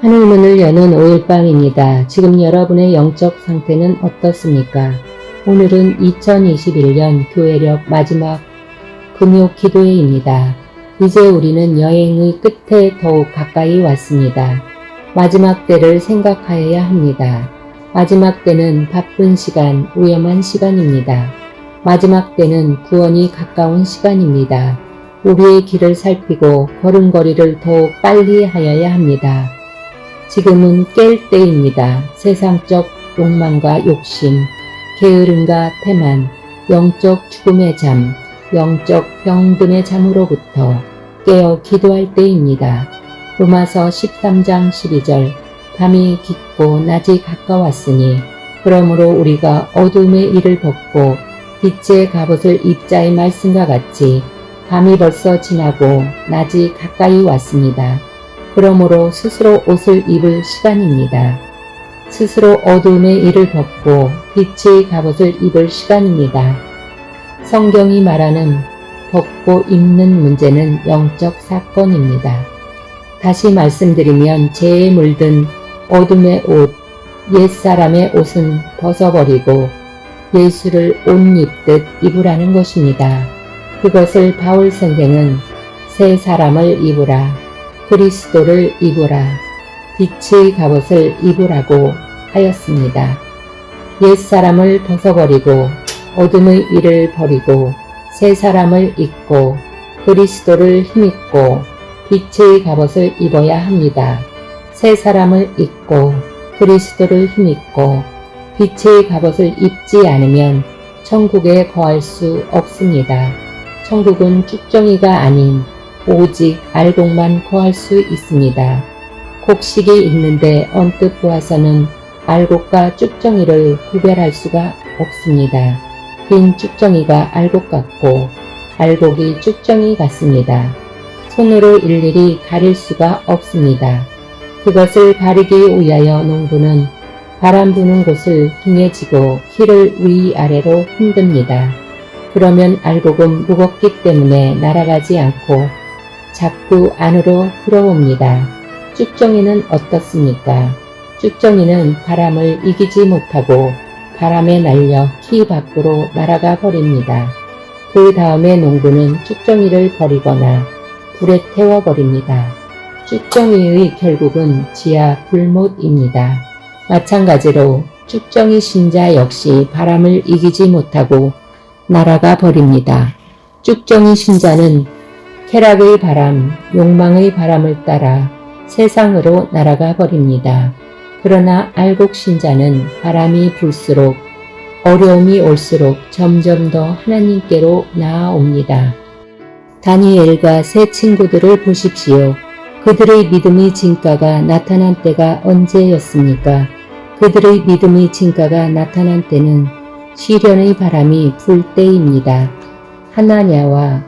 하늘문을 여는 5일밤입니다. 지금 여러분의 영적 상태는 어떻습니까? 오늘은 2021년 교회력 마지막 금요 기도회입니다. 이제 우리는 여행의 끝에 더욱 가까이 왔습니다. 마지막 때를 생각하여야 합니다. 마지막 때는 바쁜 시간, 위험한 시간입니다. 마지막 때는 구원이 가까운 시간입니다. 우리의 길을 살피고 걸음걸이를 더욱 빨리 하여야 합니다. 지금은 깰 때입니다. 세상적 욕망과 욕심, 게으름과 태만, 영적 죽음의 잠, 영적 병듦의 잠으로부터 깨어 기도할 때입니다. 로마서 13장 12절 밤이 깊고 낮이 가까웠으니 그러므로 우리가 어둠의 일을 벗고 빛의 갑옷을 입자의 말씀과 같이 밤이 벌써 지나고 낮이 가까이 왔습니다. 그러므로 스스로 옷을 입을 시간입니다. 스스로 어둠의 일을 벗고 빛의 갑옷을 입을 시간입니다. 성경이 말하는 벗고 입는 문제는 영적 사건입니다. 다시 말씀드리면 죄에 물든 어둠의 옷, 옛사람의 옷은 벗어버리고 예수를 옷 입듯 입으라는 것입니다. 그것을 바울 선생은 새 사람을 입으라, 그리스도를 입으라, 빛의 갑옷을 입으라고 하였습니다. 옛사람을 벗어버리고 어둠의 일을 버리고 새 사람을 입고 그리스도를 힘입고 빛의 갑옷을 입어야 합니다. 새 사람을 입고 그리스도를 힘입고 빛의 갑옷을 입지 않으면 천국에 거할 수 없습니다. 천국은 쭉정이가 아닌 오직 알곡만 거할 수 있습니다. 곡식이 있는데 언뜻 보아서는 알곡과 쭉정이를 구별할 수가 없습니다. 빈 쭉정이가 알곡 같고 알곡이 쭉정이 같습니다. 손으로 일일이 가릴 수가 없습니다. 그것을 가리기 위하여 농부는 바람 부는 곳을 둥해지고 키를 위아래로 흔듭니다. 그러면 알곡은 무겁기 때문에 날아가지 않고 자꾸 안으로 들어옵니다. 쭉정이는 어떻습니까? 쭉정이는 바람을 이기지 못하고 바람에 날려 키 밖으로 날아가 버립니다. 그 다음에 농부는 쭉정이를 버리거나 불에 태워버립니다. 쭉정이의 결국은 지하 불못입니다. 마찬가지로 쭉정이 신자 역시 바람을 이기지 못하고 날아가 버립니다. 쭉정이 신자는 쾌락의 바람, 욕망의 바람을 따라 세상으로 날아가 버립니다. 그러나 알곡 신자는 바람이 불수록 어려움이 올수록 점점 더 하나님께로 나아옵니다. 다니엘과 세 친구들을 보십시오. 그들의 믿음의 진가가 나타난 때가 언제였습니까? 그들의 믿음의 진가가 나타난 때는 시련의 바람이 불 때입니다. 하나냐와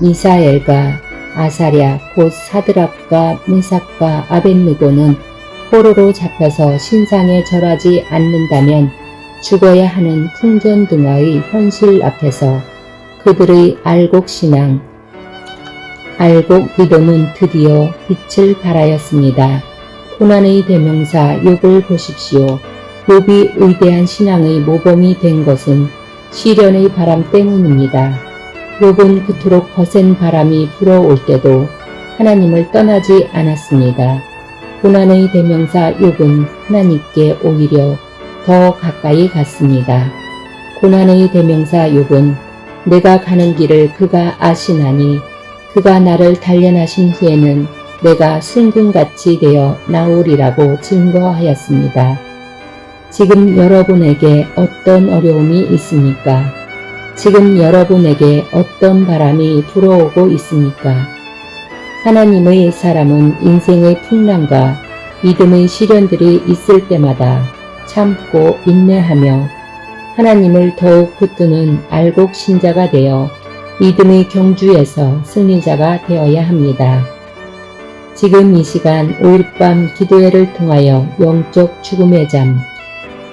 미사엘과 아사랴 곧 사드랍과 메삭과 아벤느고는 포로로 잡혀서 신상에 절하지 않는다면 죽어야 하는 풍전 등화의 현실 앞에서 그들의 알곡 신앙, 알곡 믿음은 드디어 빛을 발하였습니다. 고난의 대명사 욥을 보십시오. 욥이 위대한 신앙의 모범이 된 것은 시련의 바람 때문입니다. 욥은 그토록 거센 바람이 불어올 때도 하나님을 떠나지 않았습니다. 고난의 대명사 욥은 하나님께 오히려 더 가까이 갔습니다. 고난의 대명사 욥은 내가 가는 길을 그가 아시나니 그가 나를 단련하신 후에는 내가 순금같이 되어 나오리라고 증거하였습니다. 지금 여러분에게 어떤 어려움이 있습니까? 지금 여러분에게 어떤 바람이 불어오고 있습니까? 하나님의 사람은 인생의 풍랑과 믿음의 시련들이 있을 때마다 참고 인내하며 하나님을 더욱 붙드는 알곡 신자가 되어 믿음의 경주에서 승리자가 되어야 합니다. 지금 이 시간 5일밤 기도회를 통하여 영적 죽음의 잠,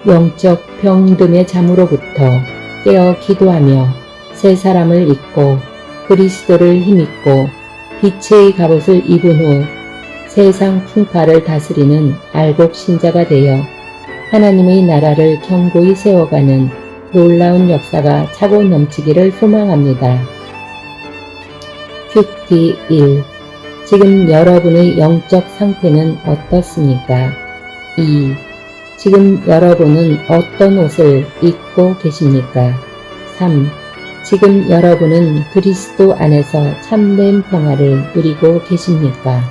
영적 병듦의 잠으로부터 깨어 기도하며 새 사람을 입고 그리스도를 힘입고 빛의 갑옷을 입은 후 세상 풍파를 다스리는 알곡 신자가 되어 하나님의 나라를 견고히 세워가는 놀라운 역사가 차고 넘치기를 소망합니다. 큐티 1. 지금 여러분의 영적 상태는 어떻습니까? 2. 지금 여러분은 어떤 옷을 입고 계십니까? 3. 지금 여러분은 그리스도 안에서 참된 평화를 누리고 계십니까?